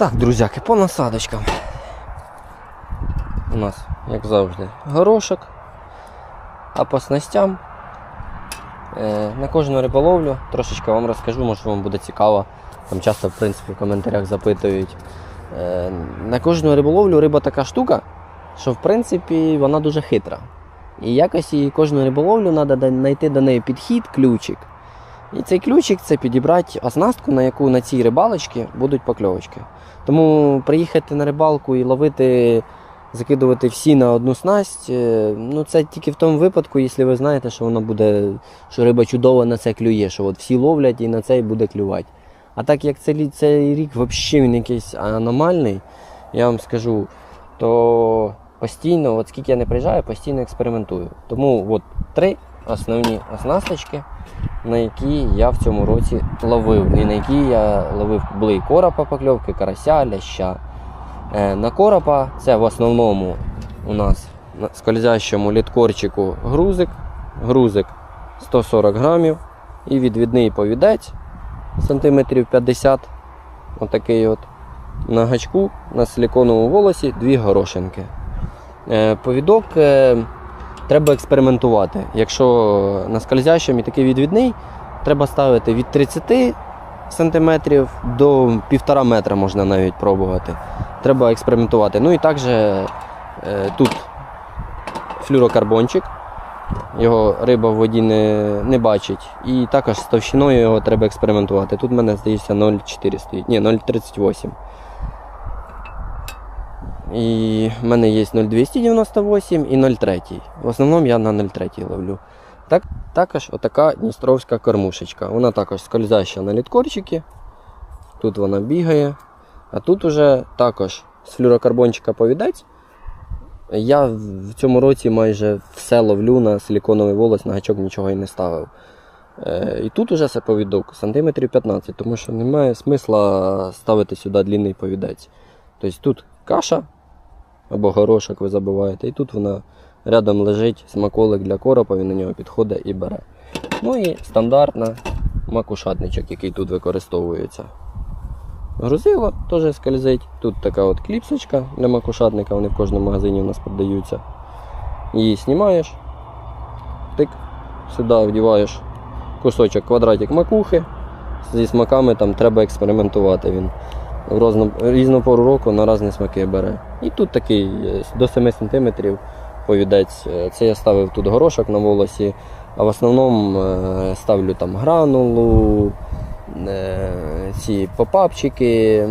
Так, друзяки, по насадочкам. У нас, як завжди, горошок. А по снастям е, на кожну риболовлю трошечки вам розкажу, може вам буде цікаво. Там часто в принципі в коментарях запитують. Е, на кожну риболовлю риба така штука, що в принципі вона дуже хитра. І якось її кожну риболовлю треба знайти до неї підхід, ключик. І цей ключик це підібрати оснастку, на яку на цій рибалочці будуть покльовочки. Тому приїхати на рибалку і ловити, закидувати всі на одну снасть, е, ну це тільки в тому випадку, якщо ви знаєте, що воно буде, що риба чудово на це клює, що от всі ловлять і на це буде клювати. А так як цей, цей рік взагалі він якийсь аномальний, я вам скажу, то постійно, от скільки я не приїжджаю, постійно експериментую. Тому от три основні оснасточки, на які я в цьому році ловив. І на які я ловив були і коропа покльовки, карася, ляща. Е, на коропа це в основному у нас на скользящому літкорчику грузик. Грузик 140 грамів і відвідний повідець сантиметрів 50. Отакий от. На гачку на силіконовому волосі дві горошинки. Е, повідок е, треба експериментувати. Якщо на скользящому і такий відвідний, треба ставити від 30 см до 1,5 метра можна навіть пробувати. Треба експериментувати. Ну і також е, тут флюрокарбончик. Його риба в воді не, не бачить. І також з товщиною його треба експериментувати. Тут в мене здається 0,4 стоїть. Ні, 0,38. І в мене є 0,298 і 0,3. В основному я на 0,3 ловлю. Так, також отака дністровська кормушечка. Вона також скользяща на літкорчики. Тут вона бігає. А тут уже також з флюрокарбончика повідець. Я в цьому році майже все ловлю на силіконовий волос, на гачок нічого і не ставив. Е, і тут уже це повідок сантиметрів 15, тому що немає смисла ставити сюди длинний повідець. Тобто тут каша або горошок ви забуваєте, і тут вона рядом лежить смаколик для коропа, він на нього підходить і бере. Ну і стандартна макушатничок, який тут використовується. Грузило теж скользить. Тут така от кліпсочка для макушатника, вони в кожному магазині у нас продаються. Її знімаєш, тик, сюди вдіваєш кусочок квадратик макухи. Зі смаками там треба експериментувати. Він в розну, різну пору року на різні смаки бере. І тут такий е, до 7 см повідець. Е, Це я ставив тут горошок на волосі, а в основному е, ставлю там гранулу, ці попапчики.